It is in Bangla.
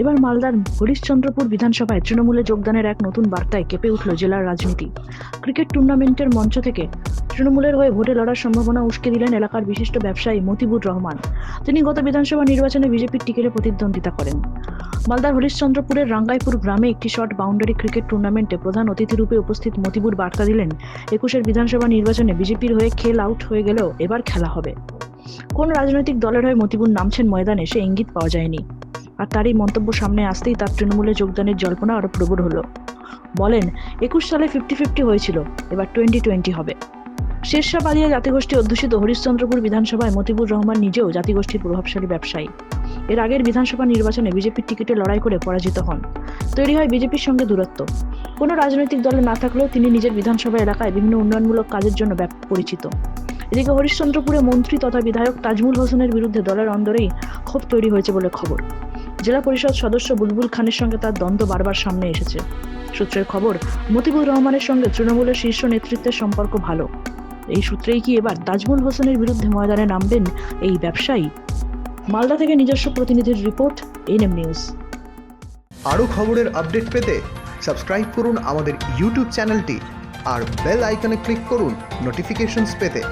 এবার মালদার হরিশ্চন্দ্রপুর বিধানসভায় তৃণমূলে যোগদানের এক নতুন বার্তায় কেঁপে উঠল জেলার রাজনীতি। ক্রিকেট টুর্নামেন্টের মঞ্চ থেকে তৃণমূলের হয়ে ভোটে লড়ার সম্ভাবনা উস্কে দিলেন এলাকার বিশিষ্ট ব্যবসায়ী মতিবুর রহমান। তিনি গত বিধানসভা নির্বাচনে বিজেপির টিকিটে প্রতিদ্বন্দ্বিতা করেন। মালদার হরিশ্চন্দ্রপুরের রাঙ্গাইপুর গ্রামে একটি শর্ট বাউন্ডারি ক্রিকেট টুর্নামেন্টে প্রধান অতিথি রূপে উপস্থিত মতিবুর বার্তা দিলেন, একুশের বিধানসভা নির্বাচনে বিজেপির হয়ে খেল আউট হয়ে গেলেও এবার খেলা হবে। কোন রাজনৈতিক দলের হয়ে মতিবুর নামছেন ময়দানে সে ইঙ্গিত পাওয়া যায়নি। আর তারই মন্তব্য সামনে আসতেই তার তৃণমূলে যোগদানের জল্পনা আরও প্রবল হলো। বলেন, একুশ সালে ফিফটি ফিফটি হয়েছিল, এবার টোয়েন্টি টোয়েন্টি হবে। শেরশাহ বালিয়া জাতিগোষ্ঠী অধ্যুষিত হরিশ্চন্দ্রপুর বিধানসভায় মতিবুর রহমান নিজেও জাতিগোষ্ঠীর প্রভাবশালী ব্যবসায়ী। এর আগের বিধানসভা নির্বাচনে বিজেপির টিকিটে লড়াই করে পরাজিত হন। তৈরি হয় বিজেপির সঙ্গে দূরত্ব। কোনো রাজনৈতিক দলে না থাকলেও তিনি নিজের বিধানসভা এলাকায় বিভিন্ন উন্নয়নমূলক কাজের জন্য পরিচিত। এদিকে হরিশ্চন্দ্রপুরে মন্ত্রী তথা বিধায়ক তাজমুল হোসেনের বিরুদ্ধে দলের অন্দরেই ক্ষোভ তৈরি হয়েছে বলে খবর। জেলা পরিষদ সদস্য বুলবুল খানের সঙ্গে তার দ্বন্দ্ব বারবার সামনে এসেছে। সূত্রের খবর, মতিবুর রহমানের সঙ্গে তৃণমূলের শীর্ষ নেতৃত্বের সম্পর্ক ভালো। এই সূত্রেই কি এবার তাজমুল হোসেনের বিরুদ্ধে ময়দানে নামবেন এই ব্যবসায়ী? মালদা থেকে নিজস্ব প্রতিনিধির রিপোর্ট, এনএম নিউজ। আরও খবরের আপডেট পেতে সাবস্ক্রাইব করুন আমাদের ইউটিউব চ্যানেলটি আর বেল আইকনে ক্লিক করুন নোটিফিকেশনস পেতে।